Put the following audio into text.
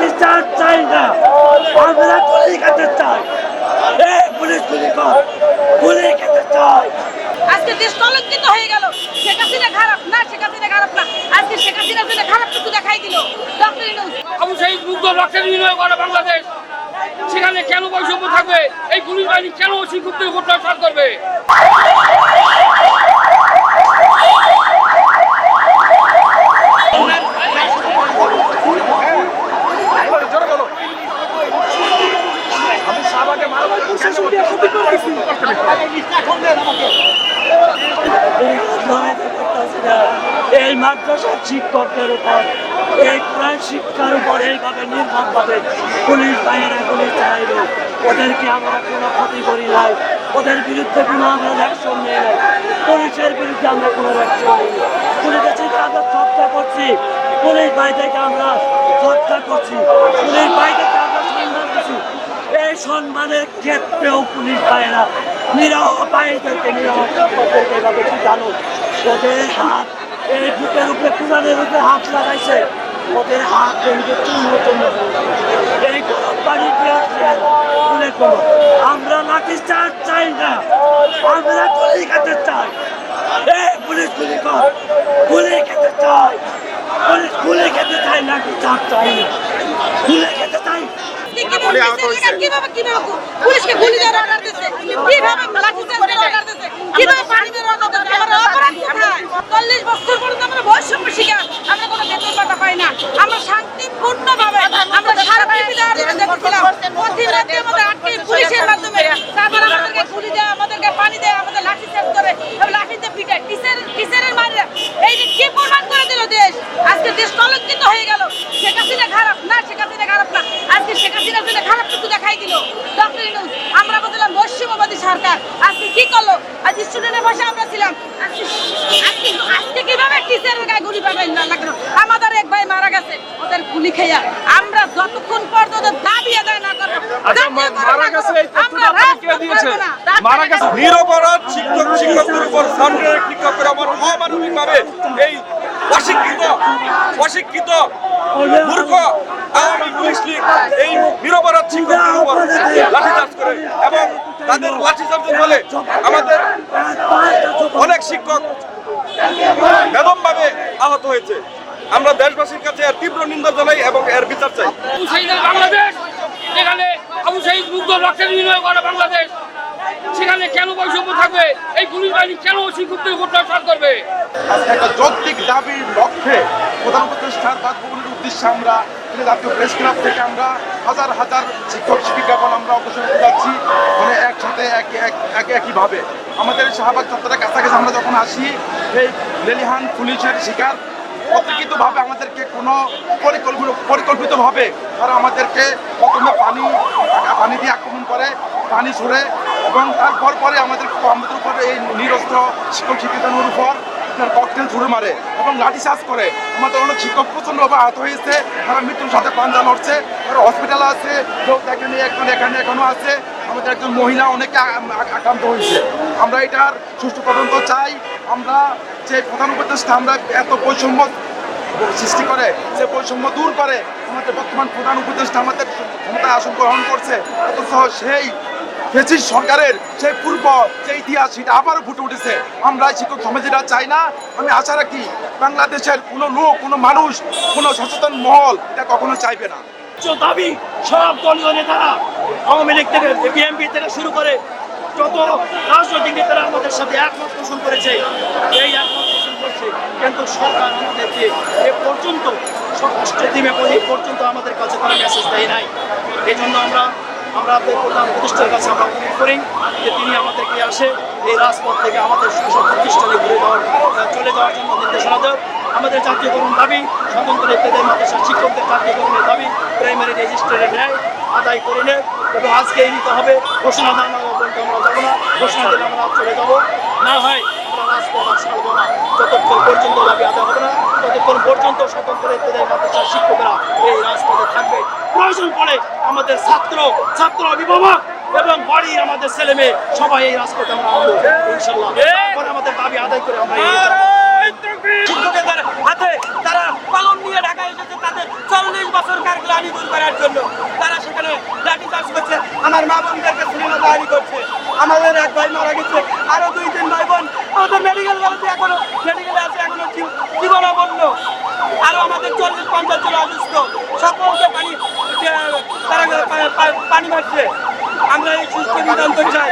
লাঠিচার্জ চাই না। আমরা গুলি খেতে চাই। এই পুলিশ গুলি কর। গুলি খেতে চাই। আজকে দেশ কলঙ্কিত হয়ে গেল। শেখ হাসিনা খারাপ না শেখ হাসিনা খারাপ না। আজকে শেখ হাসিনা জন্য খারাপ কিছু দেখাই দিল। ডক্টর ইউনুস। আবু শহীদ মুগ্ধ রক্তের বিনিময় করে বাংলাদেশ। সেখানে কেন বৈষম্য থাকবে? এই পুলিশ বাহিনী কেন শিক্ষকদের উপর অত্যাচার করবে এই আন্দোলনে করতেছি না। এই মাদ্রাসার শিক্ষকদের উপর, এই কোরআন শিক্ষার উপর এইভাবে নির্মমভাবে পুলিশ বাইরে গুলি চালাইল ওদেরকে আমরা কোনো ক্ষতি করি নাই। ওদের বিরুদ্ধে কোনো আমরা অ্যাকশন নেই নাই। পুলিশের বিরুদ্ধে আমরা কোনো অ্যাকশন নেই পুলিশের থেকে আমরা হত্যা করছি। পুলিশ বাই থেকে আমরা হত্যা করছি। পুলিশ বাই থেকে আমরা সম্মান দিচ্ছি এই সম্মানের ক্ষেত্রেও পুলিশ পায়রা নিরহ পাইদেরকে নিরহ সম্পদদেরকে এভাবে জানো? ওদের হাত, এই বুকের উপরে কোরআনের উপরে হাত লাগাইছে। ওদের হাত ভেঙে চূর্ণ চূর্ণ এই গরম পানি দিয়ে আসছেন আমরা লাঠি চার্জ চাই না, আমরা গুলি খেতে চাই। এই পুলিশ গুলি কর, গুলি খেতে চাই। পুলিশ গুলি খেতে চাই লাঠি চার্জ চাই না? কীভাবে কীভাবে কীভাবে পুলিশকে গুলি দেওয়ার অর্ডার দিচ্ছে কীভাবে লাঠি চার্জের অর্ডার দিচ্ছে কীভাবে পানি দেওয়ার অর্ডার দিচ্ছে আমরা অপরাধ কোথায়? চল্লিশ বছর পর্যন্ত আমরা বৈষম্য শিকার। আমরা কোনো বেতন ভাতা পাই না। আমরা শান্তিপূর্ণ ভাবে আমরা প্রতি রাতে আমাদের আটকে পুলিশের মাধ্যমে তারপর আমাদেরকে গুলি দেয় আমাদেরকে পানি দেয় আমাদের লাঠি চার্জ করে এবং লাঠিতে পিটায় টিচার টিচারের মারে এই যে কি প্রমাণ করে দিল দেশ আজকে দেশ কলঙ্কিত হয়ে গেল শেখ হাসিনা খারাপ না শেখ হাসিনা খারাপ না আজকে শেখ হাসিনা জন্য খারাপ কিছু দেখাই দিল ডক্টর ইউনুস আমরা বলছিলাম বৈশ্যবাদী সরকার আজকে কি করল? আজ স্টুডেন্টের পাশে আমরা ছিলাম। আজকে কীভাবে টিচারের গায়ে গুলি পাবেন? না লাগল আমাদের এক ভাই মারা গেছে। ওদের গুলি খেয়া আমরা যতক্ষণ পর্যন্ত দাবি আদায় না করব আচ্ছা, মারা গেছে এই তথ্যটা কে দিয়েছে? মারা গেছে নিরপরাধ শিক্ষক শিক্ষকদের উপর সামগ্রিক নিক্ষেপ আমার অমানবিক এই অশিক্ষিত অশিক্ষিত মূর্খ আওয়ামী পুলিশ লীগ এই নিরপরাধ শিক্ষকদের উপর লাঠিচার্জ করে এবং তাদের লাঠিচার্জের ফলে আমাদের অনেক শিক্ষক বেদমভাবে আহত হয়েছে। আমরা দেশবাসীর কাছে এর তীব্র নিন্দা জানাই এবং এর বিচার চাই। বাংলাদেশ এখানে আবু শহীদ মুগ্ধ রক্তের বিনিময় করে বাংলাদেশ সেখানে কেন বৈষম্য থাকবে? এই পুলিশ বাহিনী কেন শিক্ষকদের উপর অত্যাচার করবে? আজকে একটা যৌক্তিক দাবির লক্ষ্যে প্রধান উপদেষ্টার বাসভবনের উদ্দেশ্যে আমরা কিন্তু জাতীয় প্রেস ক্লাব থেকে আমরা হাজার হাজার শিক্ষক, শিক্ষিকাগণ আমরা অগ্রসর হতে যাচ্ছি। মানে একসাথে এক- এক- এক- একইভাবে। আমাদের শাহবাগ চত্বরের কাছাকাছি আমরা যখন আসি এই লেলিহান পুলিশের শিকার অতর্কিতভাবে আমাদেরকে কোনো পরিকল্পিত পরিকল্পিতভাবে তারা আমাদেরকে প্রথমে পানি পানি দিয়ে আক্রমণ করে, পানি ছড়ে এবং তারপর পরে আমাদের আমাদের উপরে এই নিরস্ত্র শিক্ষক, শিক্ষিকাদের উপর আপনার ককটেল ছুড়ে মারে এবং লাঠি চার্জ করে আমাদের অনেক শিক্ষক প্রচণ্ডভাবে আহত হয়েছে। তারা মৃত্যুর সাথে পাঞ্জা লড়ছে, তারা হসপিটালে আছে, কেউ এখানে একজন এখানে এখনও আছে। আমাদের একজন মহিলা অনেকে আক্রান্ত হয়েছে। আমরা এটার সুষ্ঠু তদন্ত চাই। আমরা যে প্রধান উপদেষ্টা আমরা এত বৈষম্য সৃষ্টি করে সে বৈষম্য দূর করে, আমাদের বর্তমান প্রধান উপদেষ্টা আমাদের ক্ষমতায় আসন গ্রহণ করছে। অথচ সেই ফেসিস সরকারের সেই পূর্ব, যে ইতিহাস, সেটা আবারও ফুটে উঠেছে। আমরা শিক্ষক সমাজেরা চাই না। আমি আশা রাখি বাংলাদেশের কোনো লোক, কোনো মানুষ, কোনো সচেতন মহল এটা কখনো চাইবে না। দাবি সব দলীয় নেতারা, আওয়ামী লীগ থেকে, বিএনপি থেকে শুরু করে যত রাজনৈতিক নেতারা আমাদের সাথে একমত পোষণ করেছে, এই একমত পোষণ করছে। কিন্তু সরকার আমাদেরকে এ পর্যন্ত ষষ্ঠ দিনে পর্যন্ত আমাদের কাছে তারা মেসেজ দেয় নাই। এই জন্য আমরা আমরা প্রধান প্রতিষ্ঠার কাছে আমরা অনুরোধ করি যে তিনি আমাদেরকে আসে এই রাজপথ থেকে আমাদের সব প্রতিষ্ঠানে ঘুরে যাওয়ার চলে যাওয়ার জন্য নির্দেশনা দেয় আমাদের জাতীয়করণ দাবি, স্বতন্ত্র ইত্যাদি মাদ্রাসা শিক্ষকদের জাতীয়করণের দাবি প্রাইমারি রেজিস্ট্রারের ন্যায় আদায় করে নেয় এবং আজকে এই নিতে হবে ঘোষণা না পর্যন্ত আমরা যাব না, ঘোষণা দিলে আমরা চলে যাব। না হয় আমরা রাজপথ আর না, যতক্ষণ পর্যন্ত দাবি আদায় হবে না, ততক্ষণ পর্যন্ত স্বতন্ত্র ইত্যাদি মাদ্রাসার শিক্ষকরা প্রয়োজন পড়ে আমাদের ছাত্র ছাত্র অভিভাবক এবং বাড়ির আমাদের ছেলে মেয়ে সবাই এই রাজপথে আমরা আনব ইনশাল্লাহ আমাদের দাবি আদায় করে আমরা শিক্ষকদের হাতে তারা কলম নিয়ে ঢাকা এসেছে তাদের চল্লিশ বছর গ্লানি দূর করার জন্য। তারা সেখানে লাঠি চাষ করছে আমার মা বোনদেরকে সিনেমা তৈরি করছে। আমাদের এক ভাই মারা গেছে আরও দুই তিন ভাই বোন। আমাদের মেডিকেল কলেজে এখনও মেডিকেলে আছে এখনও জীব- জীবনাবন্ন আরও আমাদের চল্লিশ পঞ্চাশ জন অসুস্থ। সকলকে পানি পানি মারছে। আমরা এই সুস্থ বিধান চাই।